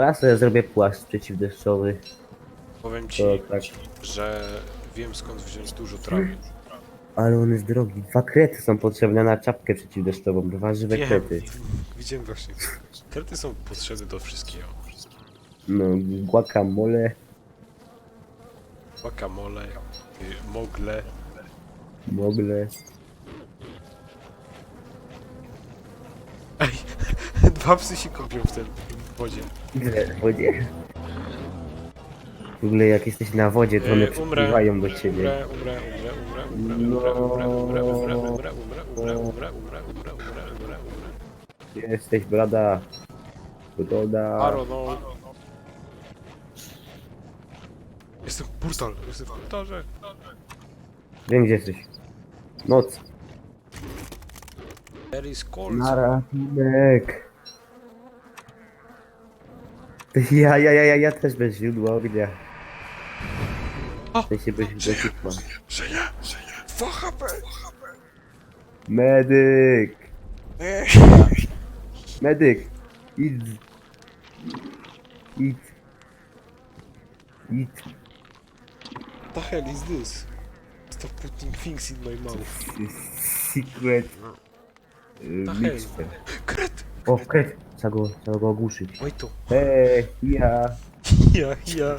Teraz sobie zrobię płaszcz przeciwdeszczowy. Powiem ci, To tak. że wiem skąd wziąć dużo trawy. Ale on jest drogi. Dwa krety są potrzebne na czapkę przeciwdeszczową. Dwa żywe Wiem, krety. widziałem właśnie. Krety są potrzebne do wszystkiego. No, guacamole, Guacamole, y, mogle. mogle. Ej, dwa psy się kąpią w tym w wodzie. W wodzie? W ogóle jak jesteś na wodzie, to one Y, przypływają do ciebie. umrę, umrę, umrę, umrę, umrę, umrę, umrę, umrę, umrę, umrę, umrę, umrę, umrę, umrę, umrę, umrę, umrę, umrę, umrę. Gdzie jesteś. Aro, no. Jestem portal, jestem w portalze. Wiem gdzie jesteś. Noc. There is cold. Narafinek. Ja, ja, ja, ja, ja też bez źródła ognia. O! Ty się bez źródła. Żyję, żyję. 2 HP. Medyk! Medyk! Idź! Idź! Idź! The hell is this? Stop putting things in my mouth. Secret... y, Mixer. Kret! O, kret! Trzeba go, trzeba go ogłuszyć. Oj to. Hej, ja, Ja, ja.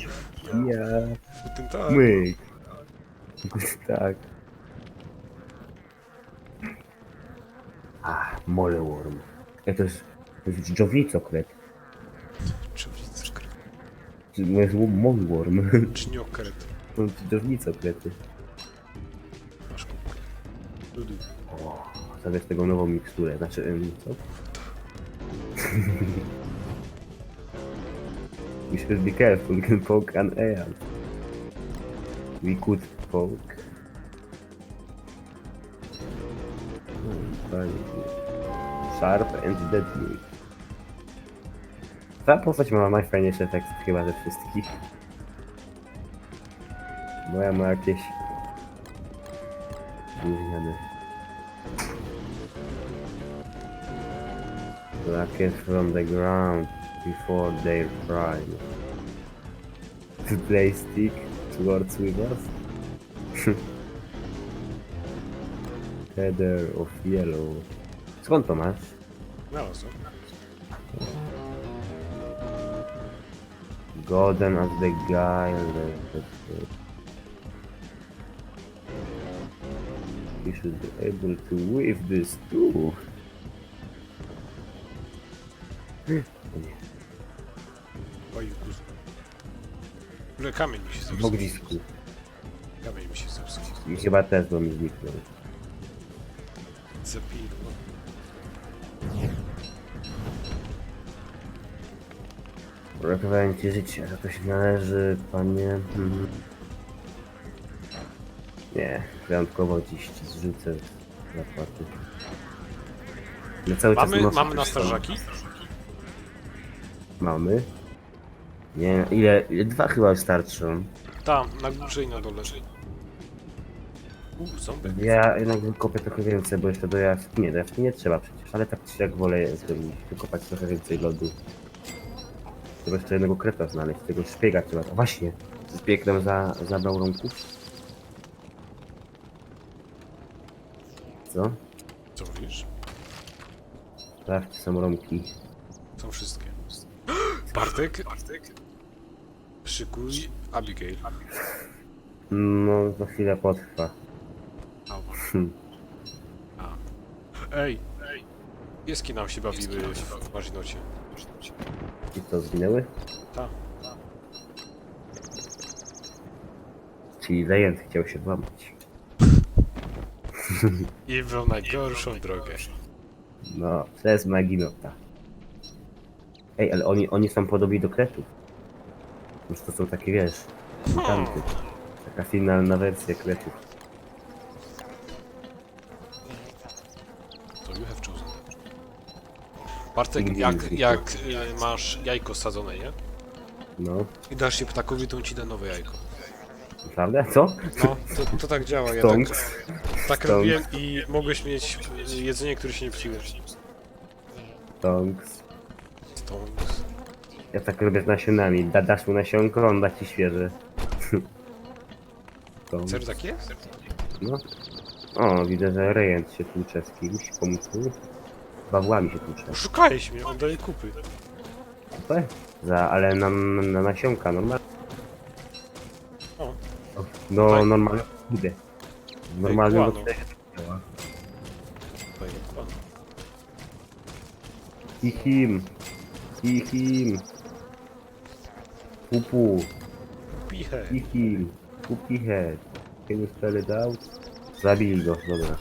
ja, Ten tak. myk. Tak. A, moleworm. Ej, to jest... To jest. Czerwica, kret. To jest moleworm. Czniokret. To jest dżownicokrety. Masz kubkę. Dudu. O, zabierz tego nową miksturę, znaczy, co? We should be careful, we can poke an ant. We could poke. Fajnie. Sharp and deadly. Ta postać ma najfajniejszy efekt chyba ze wszystkich. Moja ma jakieś... Gówniane. Blackest from the ground before their prime. To play stick towards with us? Header of yellow. Skąd to masz? Znalazłem. Golden as the guy. that- We should be able to weave this too. Oj, kuzu. No kamień mi się W zepsuł. ognisku. Kamień mi się zepsuł. I chyba też bo mi zniknął. Zapij. Uratowałem ci życie, za to się należy, panie. Mhm. Nie, wyjątkowo dziś ci zrzucę zapłaty. No cały czas Mamy, noszę mamy na też to. strażaki? Mamy. Nie, ile, ile? Dwa chyba starczą. Tam, na górze i na dole. Uuu. Ja jednak wykopię trochę więcej, bo jeszcze do jaskini, nie, do jaskini nie trzeba przecież, ale tak czy jak wolę wykopać trochę więcej lodu. Trzeba jeszcze jednego kreta znaleźć, tego szpiega trzeba, o właśnie, z piekrem za, zabrał rąków. Co? Co mówisz? Sprawdź, są rąki. Są wszystkie. Bartek? Szykuj Abigail. No, za chwilę potrwa. Hmm. A. Ej! Pieski nam się bawiły w marzynocie. I co, zginęły? Tak. Czyli zajęty chciał się włamać. I wybrał najgorszą drogę. No, przez Maginota. Ej, ale oni, oni są podobni do kretów. Już to są takie, wiesz, mutanty. Taka finalna wersja kretów. To you have chosen. Bartek, Nigdy jak, jak y, masz jajko sadzone, nie? No, I dasz je ptakowi, to on ci da nowe jajko. prawda? Co? No, to, to tak działa. Ja tak, Stonks. tak robiłem i mogłeś mieć y, jedzenie, które się nie psuje. Stonks. Ja tak robię z nasionami. Da, dasz mu nasionko, on da ci świeże. To, Serio tak jest? no. O, widzę, że rejent się tłucze z kimś. Pomóc mu? Bawłami się tłucze. Szukałeś mnie, on daje kupy. Super. Za, ale na, na, na nasionka, normalnie. O, No, Tak. normalnie. Idę. Kłano. tego. daje pan. Hichim. Hichim. Pupu. Pichę. Hichim. Pupihe. Can you spell it out? Zabili go, dobra.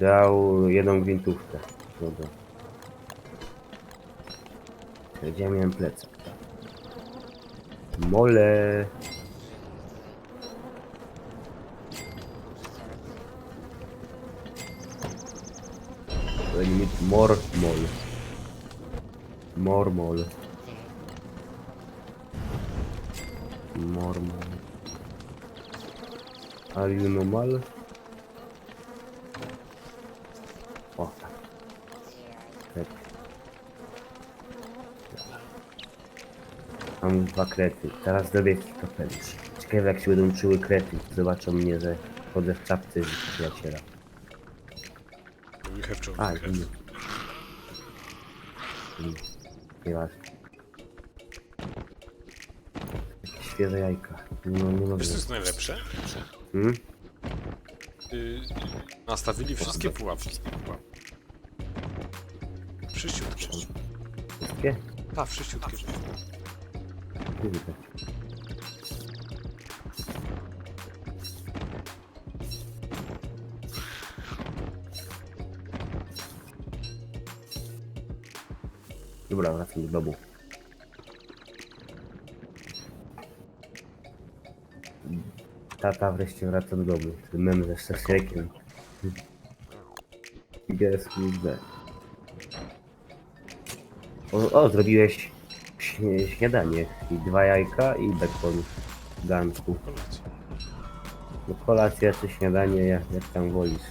Dał jedną gwintówkę. Dobra. Gdzie ja miałem plecak? Mole. Need more mole. More mole. Are you normal? O, tak. Tak. Mam dwa krety. Teraz zrobię kapelusz. Ciekawe jak się będą czuły krety. Zobaczą mnie, że chodzę w czapce z przyjaciela. We have. A, nie. Nie. Nieważne. Jakieś świeże jajka. No, nie mogę. Wiesz co jest najlepsze? Hmm? Y, nastawili wszystkie pułapki. Wszyściutkie. Wszystkie? A, wszyściutkie. Kurde. Dobra, wracam do. Tata wreszcie wraca do domu. Ten mem ze szeszekiem. Guess. O, o, zrobiłeś śniadanie. I dwa jajka i bekon w garnku. No kolacja czy śniadanie, jak, jak tam wolisz.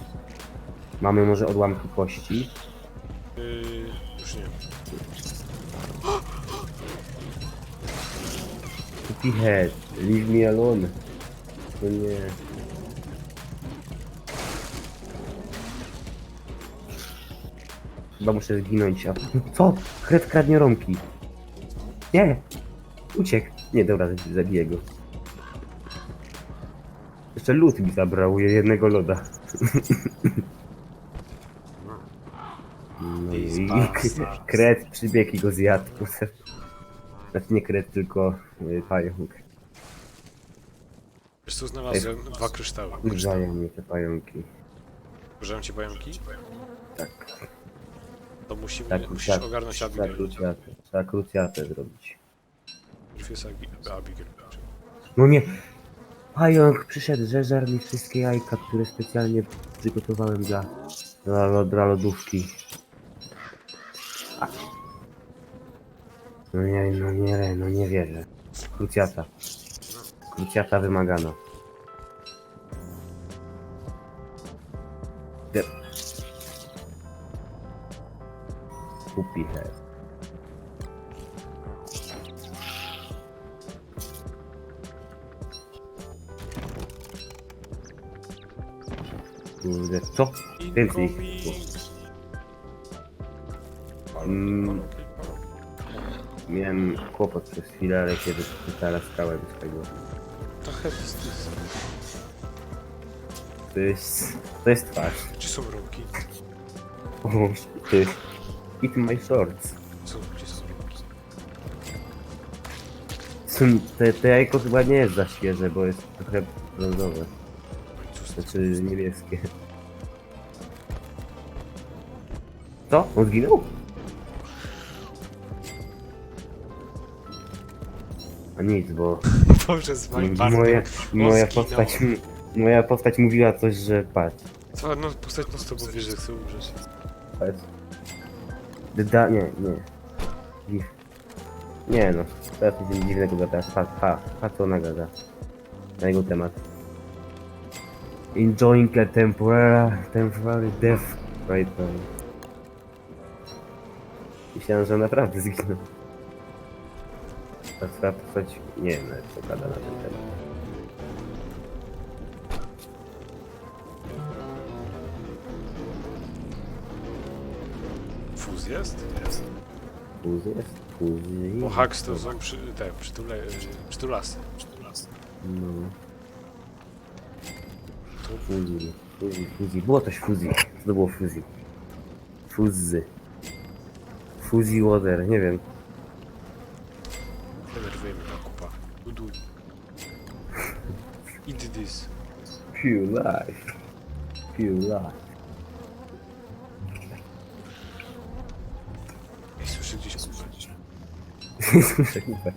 Mamy może odłamki kości. Head, leave me alone. No nie. Chyba muszę zginąć, a... Co? Kret kradnie rąki. Nie! Uciekł. Nie, dobra, zabiję go. Jeszcze lód mi zabrał, jednego loda. No i kret przybiegł i go zjadł. Znaczy nie kret, tylko y, pająk. Wiesz co, znalazłem dwa kryształy. kryształy. Kurzają mnie te pająki. Użyłem ci pająki? Tak, To musimy, tak, musisz tak, ogarnąć tak, Abigail. krucjatę, trzeba krucjatę zrobić. Najpierw jest Abi- Abigail. No nie! Pająk przyszedł, zeżarł mi wszystkie jajka, które specjalnie przygotowałem dla, dla, dla lodówki. No nie, no nie, no nie wierzę. Krucjata. Krucjata wymagana. De... Puppy head. Kurde, co? Więcej. Mm. Miałem kłopot przez chwilę, ale kiedy wytaraskałem z tego. To hepstis. To jest... to jest twarz. Gdzie są rąki? O, to jest... Eat my shorts. Co, gdzie są rąki? Są- Te, te jajko chyba nie jest za świeże, bo jest trochę brązowe. Znaczy niebieskie. Co? On zginął? A nic, bo Boże, z moim moja, moja, zginął. postać, m- moja postać mówiła coś, że patrz, Co, no postać no z tobą wie, że chce umrzeć. patrz. Da, nie, nie. Dziw. Nie no, teraz coś dziwnego gada. Pa, pa, pa co ona gada. Na jego temat. Enjoying a temporary, temporary death right now. Myślałem, że naprawdę zginął. Ta postać, nie wiem nawet co gada na ten temat. Fuz jest? Jest. Fuz jest? Fuzi? Bo haks to są przy, te, przytule, przytulasy. No, Tu fuzi, fuzi, fuzi. Było coś fuzi. Co to było fuzi? Fuzzy. Fuzi water, nie wiem. denerwujemy ta kupa. Uduj. Eat this. Pure life. Pure life. Ej, słyszę gdzieś kupę. Słyszę kupę.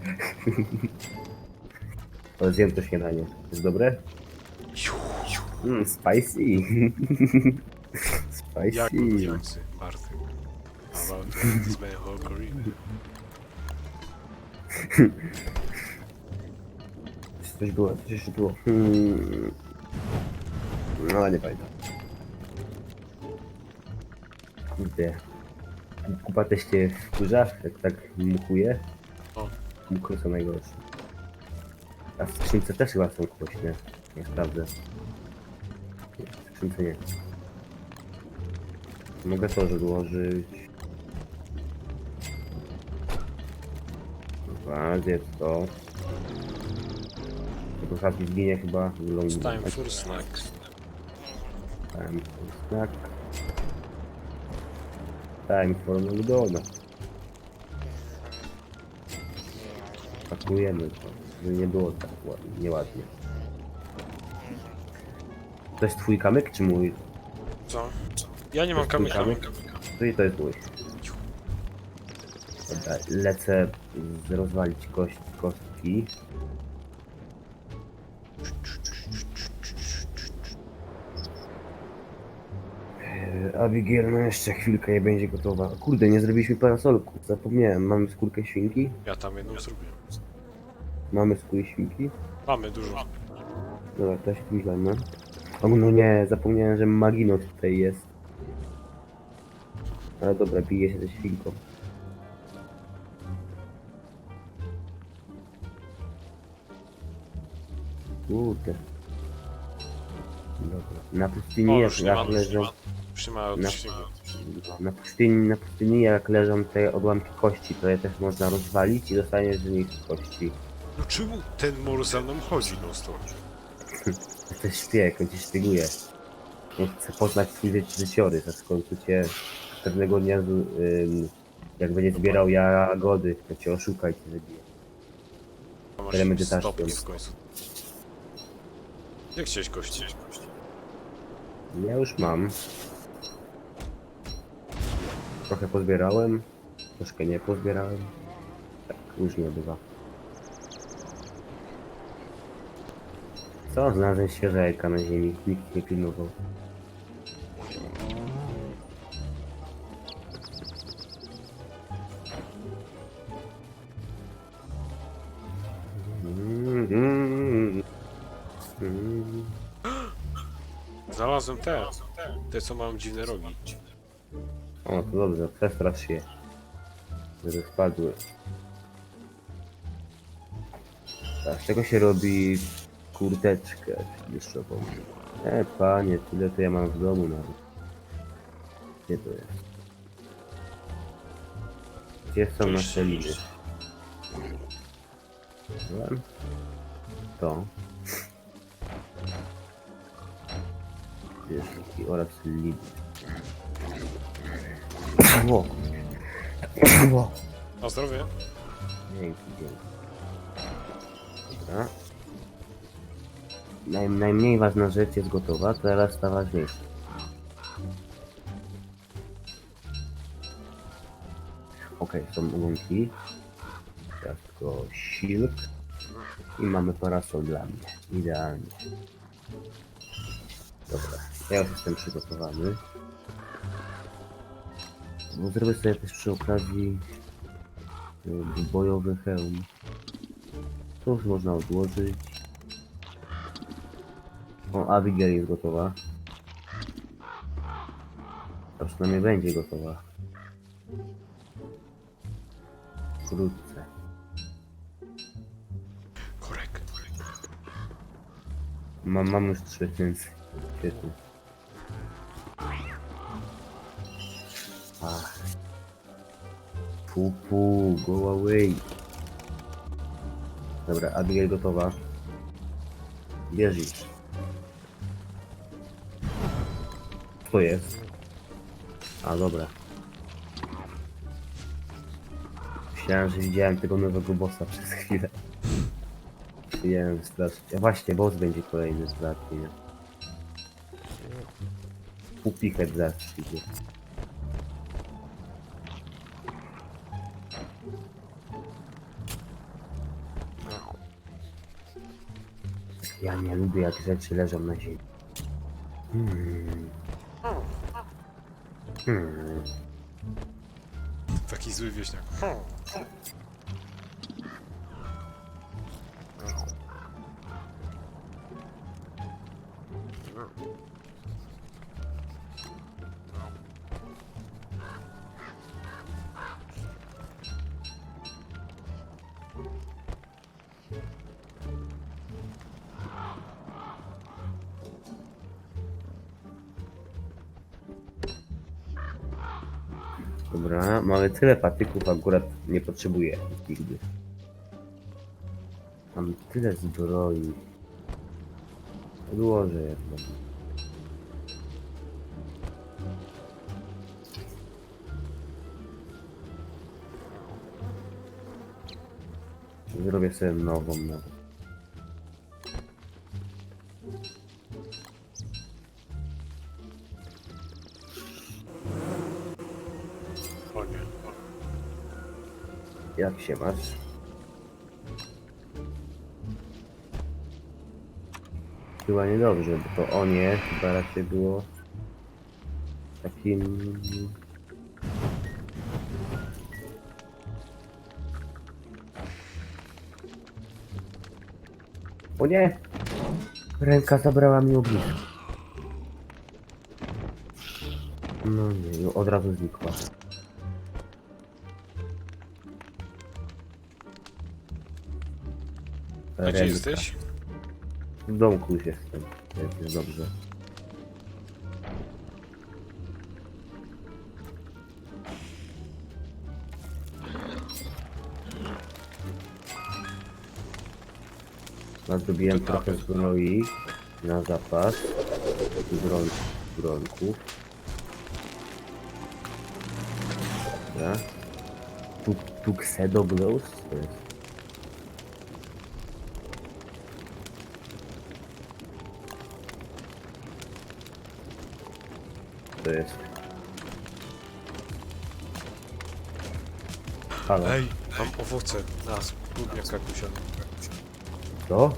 Ale zjem to śniadanie. Jest dobre? Mm, spicy. Jak spicy. mówiący Bartek. About this man whole. Coś było, coś jeszcze było. Hmm. No, ale nie pamiętam. Kurde. Kupa też cię wkurza, jak tak muchuje. O. Muchy są najgorsze. A w skrzynce też chyba są głośne. Nie sprawdzę. Nie, w skrzynce nie. Mogę to odłożyć. Dobra, gdzie jest to? Tylko Happy zginie chyba w longu. It's time for snack. Time for snack. Time for McDonald's. Pakujemy to, żeby nie było tak ładnie, nieładnie. To jest twój kamyk czy mój? Co? Ja nie mam To jest kamyka. Czyli to jest mój. Dobra, lecę z- rozwalić kość, kostki. Abigail, no jeszcze chwilkę i będzie gotowa. Kurde, nie zrobiliśmy parasolku. Zapomniałem, mamy skórkę świnki? Ja tam jedną zrobię. Mamy skórę świnki? Mamy dużo. Dobra, to się zajmę. O no nie, zapomniałem, że Magino tutaj jest. Ale dobra, bije się ze świnką. Kurde. Dobra. Na pustyni jak, już nie ma, jak już nie leżą... ma. Od Na, na, pustyni, na pustyni jak leżą te odłamki kości, to je też można rozwalić i dostaniesz z nich kości. No czemu ten mor za mną chodzi no stop? To jest szpieg, on cię szpieguje. On chce poznać twój ży- życiorys, a w końcu cię pewnego dnia, z- ym, jak będzie zbierał jagody, to cię oszuka i cię zabije. A masz w końcu. Jak chciałeś kości? Ja już mam. Trochę pozbierałem, troszkę nie pozbierałem. Tak, różnie bywa. Co? Znalazłem świeże jajka na ziemi, nikt nie pilnował. Mm, mm, mm. Znalazłem te. Te co mają dziwne rogi. O, to dobrze, przestrasz się. Żeby spadły. Tak, z czego się robi kurteczkę deszczową? E, panie, tyle to ja mam w domu nawet. Gdzie to jest? Gdzie są nasze liny? To. Wieszki oraz liny. Ło. Ło. Na zdrowie? Dzięki, dzięki. Dobra. Naj, najmniej ważna rzecz jest gotowa, teraz ta ważniejsza. Okej, są łąki. Ciastko silk. I mamy parasol dla mnie. Idealnie. Dobra, ja już jestem przygotowany. No, zrobię sobie też przy okazji y, bojowy hełm. To już można odłożyć. O, Abigail jest gotowa. A przynajmniej będzie gotowa. Wkrótce. Korek. Mam, mam już trzy, więc świetnie. Pu, go away. Dobra, Abigail gotowa. Bierz ich. Co jest? A, dobra. Myślałem, że widziałem tego nowego bossa przez chwilę. Chciałem sprawdzić. A właśnie, boss będzie kolejny z bratki, nie? Pupiket zaraz idzie. Ja nie lubię jak rzeczy leżą na ziemi. Hmm. Hmm. Taki zły wieśniak. Mamy tyle patyków, akurat nie potrzebuję nigdy. Mam tyle zbroi. Odłożę jedną. Zrobię sobie nową nawet. Się masz? Chyba niedobrze, bo to o nie chyba raczej było takim... O nie! Ręka zabrała mi ognisko. No nie, od razu znikła. A gdzie Ręka. jesteś? W domku już jestem, więc jest dobrze. Zrobiłem trochę zbroi na zapas. Broń, brońków. Dobra. Tu, tuxedo glows? To jest to jest. Halo, Ej, mam owoce na spódniaka kusianą. co?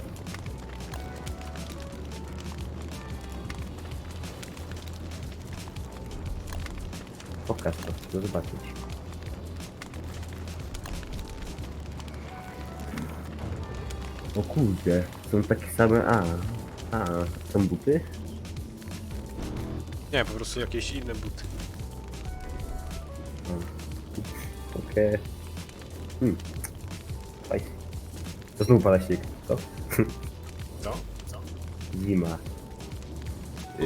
Pokaż to, chcę zobaczyć. O kurde, są takie same, a, a, są buty? Nie, po prostu jakieś inne buty. Okej. Hmm. Fajnie. To znów pada śnieg, co? No? Zima.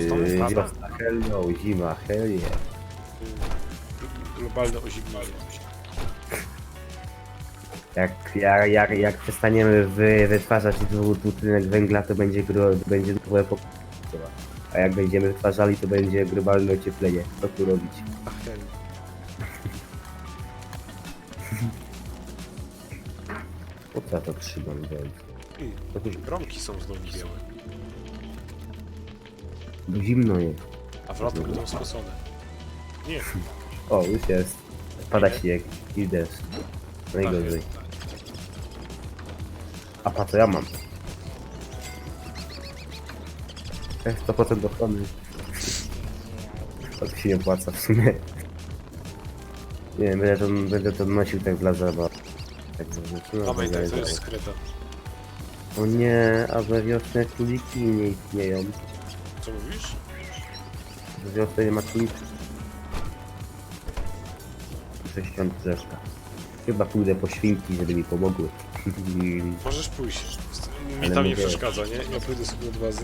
Znowu Yy, pada? wiosna, hell no, zima, hell yeah. Y, Globalne oziemienie. Jak, jak, jak, jak przestaniemy wy, wytwarzać dwutlenek węgla, to będzie, gro, będzie pokrywa. A jak będziemy wytwarzali, to będzie globalne ocieplenie. Co tu robić? Ach. Po co ja to trzymam To tu Bromki są znowu białe, bo zimno jest. a w lato będą skosone. Nie, O, już jest. Pada śnieg i deszcz. Najgorzej. A pa co ja mam? 100% ochrony. To się nie opłaca w sumie. Nie wiem, będę to, będę to nosił tak dla zabawy. Tak zaznaczyłem. pamiętaj, to jest skreta. O nie, a we wiosnę króliki nie istnieją. Co mówisz? We wiosnę nie ma królików. Muszę ściąć drzewka. Chyba pójdę po świnki, żeby mi pomogły. Możesz pójść. Mi Ale tam nie mówię- przeszkadza, nie? Ja pójdę sobie od bazy.